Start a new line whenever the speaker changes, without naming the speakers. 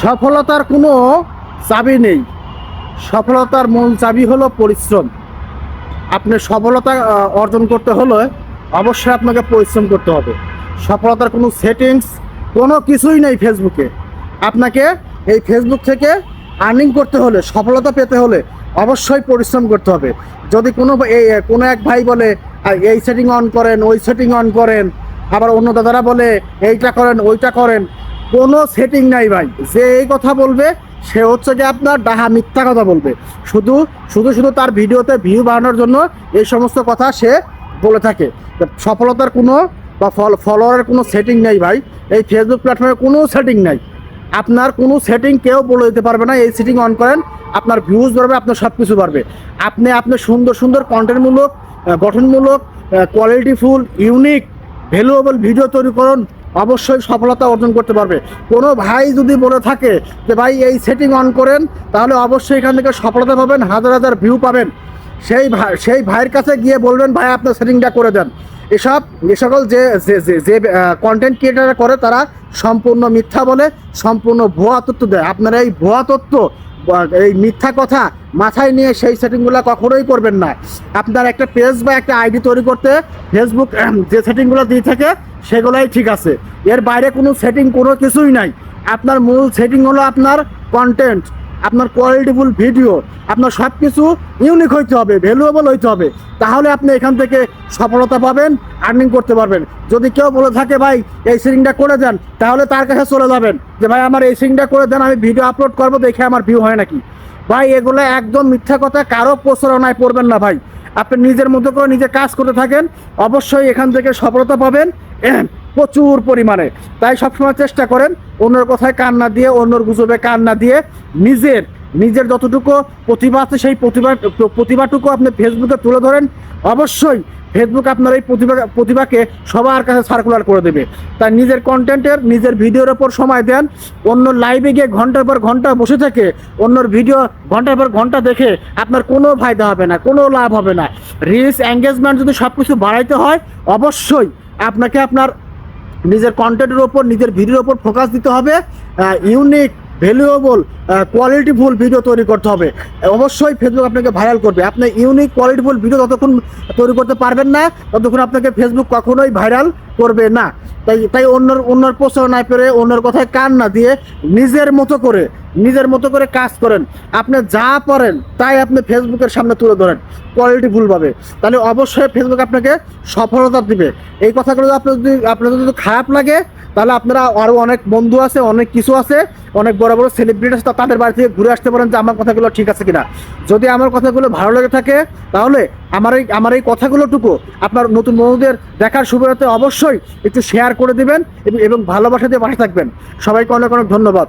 সফলতার কোনো চাবি নেই। সফলতার মূল চাবি হলো পরিশ্রম। আপনি সফলতা অর্জন করতে হলে অবশ্যই আপনাকে পরিশ্রম করতে হবে। সফলতার কোনো সেটিংস, কোনো কিছুই নেই ফেসবুকে। আপনাকে এই ফেসবুক থেকে আর্নিং করতে হলে, সফলতা পেতে হলে অবশ্যই পরিশ্রম করতে হবে। যদি কোনো কোনো এক ভাই বলে এই সেটিং অন করেন, ওই সেটিং অন করেন। আবার অন্য দাদারা বলে, এইটা করেন, ওইটা করেন। কোনো সেটিং নাই ভাই। যে এই কথা বলবে, সে হচ্ছে যে আপনার ডাহা মিথ্যা কথা বলবে। শুধু শুধু শুধু তার ভিডিওতে ভিউ বাড়ানোর জন্য এই সমস্ত কথা সে বলে থাকে। সফলতার কোনো বা ফল ফলোয়ারের কোনো সেটিং নেই ভাই। এই ফেসবুক প্ল্যাটফর্মে কোনো সেটিং নাই। আপনার কোনো সেটিং কেউ বলে দিতে পারবে না, এই সেটিং অন করেন, আপনার ভিউজ বাড়বে, আপনার সব কিছু বাড়বে। আপনি আপনি সুন্দর সুন্দর কন্টেন্টমূলক গঠনমূলক কোয়ালিটিফুল ইউনিক ভ্যালুয়েবল ভিডিও তৈরি করুন অবশ্যই সফলতা অর্জন করতে পারবে। কোনো ভাই যদি বলে থাকে যে, ভাই, এই সেটিং অন করেন, তাহলে অবশ্যই এখান থেকে সফলতা পাবেন, হাজার হাজার ভিউ পাবেন। সেই ভাই, সেই ভাইয়ের কাছে গিয়ে বলবেন, ভাই আপনার সেটিংটা করে দেন। এসব, এ সকল যে, যে- কন্টেন্ট ক্রিয়েটাররা করে, তারা সম্পূর্ণ মিথ্যা বলে, সম্পূর্ণ ভুয়া তথ্য দেয়। আপনারা এই ভুয়া তথ্য এই মিথ্যা কথা মাথায় নিয়ে সেই সেটিংগুলো কখনোই করবেন না। আপনার একটা পেজ বা একটা আইডি তৈরি করতে ফেসবুক যে সেটিংগুলো দিয়ে থাকে, সেগুলোই ঠিক আছে। এর বাইরে কোনো সেটিং কোনো কিছুই নাই। আপনার মূল সেটিং হলো আপনার কন্টেন্ট আপনার কোয়ালিটিফুল ভিডিও আপনার সব কিছু ইউনিক হইতে হবে ভ্যালুয়েবল হইতে হবে। তাহলে আপনি এখান থেকে সফলতা পাবেন আর্নিং করতে পারবেন। যদি কেউ বলে থাকে, ভাই, এই সিরিংটা করে দেন, তাহলে তার কাছে চলে যাবেন যে, ভাই, আমার এই সিরিংটা করে দেন, আমি ভিডিও আপলোড করব, দেখে আমার ভিউ হয় নাকি? ভাই, এগুলো একদম মিথ্যা কথা, কারও প্রচারণায় পড়বেন না ভাই। আপনি নিজের মতো করে নিজে কাজ করতে থাকেন, অবশ্যই এখান থেকে সফলতা পাবেন। প্রচুর পরিমাণে। তাই সবসময় চেষ্টা করেন অন্যের কথায় কান না দিয়ে, অন্যর গুজবে কান না দিয়ে নিজের নিজের যতটুকু প্রতিভা আছে সেই প্রতিভা, প্রতিভাটুকু আপনি ফেসবুকে তুলে ধরেন। অবশ্যই ফেসবুক আপনার এই প্রতিভা, প্রতিভাকে সবার কাছে সার্কুলার করে দেবে। তাই নিজের কন্টেন্টের নিজের ভিডিওর ওপর সময় দেন। অন্য লাইভে গিয়ে ঘণ্টার পর ঘণ্টা বসে থেকে অন্যর ভিডিও ঘণ্টার পর ঘণ্টা দেখে আপনার কোনো ফায়দা হবে না, কোনো লাভ হবে না। রিলস এঙ্গেজমেন্ট যদি সব কিছু বাড়াইতে হয়, অবশ্যই আপনাকে আপনার নিজের কন্টেন্টের ওপর, নিজের ভিডিওর ওপর ফোকাস দিতে হবে। ইউনিক ভ্যালুয়েবল কোয়ালিটিফুল ভিডিও তৈরি করতে হবে। অবশ্যই ফেসবুক আপনাকে ভাইরাল করবে। আপনি ইউনিক কোয়ালিটিফুল ভিডিও ততক্ষণ তৈরি করতে পারবেন না। ততক্ষণ আপনাকে ফেসবুক কখনোই ভাইরাল করবে না। তাই তাই অন্যর অন্যর প্রচারণায় পেরে অন্যর কথায় কান না দিয়ে নিজের মতো করে, নিজের মতো করে কাজ করেন। আপনি যা পারেন তাই আপনি ফেসবুকের সামনে তুলে ধরেন, কোয়ালিটি ভুলভাবে। তাহলে অবশ্যই ফেসবুক আপনাকে সফলতা দিবে। এই কথাগুলো আপনার যদি আপনাদের যদি খারাপ লাগে, তাহলে আপনারা আরও অনেক বন্ধু আছে, অনেক কিছু আছে, অনেক বড় বড় সেলিব্রিটি আছে, তাদের বাড়ি থেকে ঘুরে আসতে পারেন যে আমার কথাগুলো ঠিক আছে কিনা। যদি আমার কথাগুলো ভালো লেগে থাকে, তাহলে আমার এই আমার এই কথাগুলোটুকু আপনার নতুন বন্ধুদের দেখার সুবিধাতে অবশ্যই একটু শেয়ার করে দিবেন এবং- ভালোবাসা দিয়ে পাশে থাকবেন। সবাইকে অনেক অনেক ধন্যবাদ।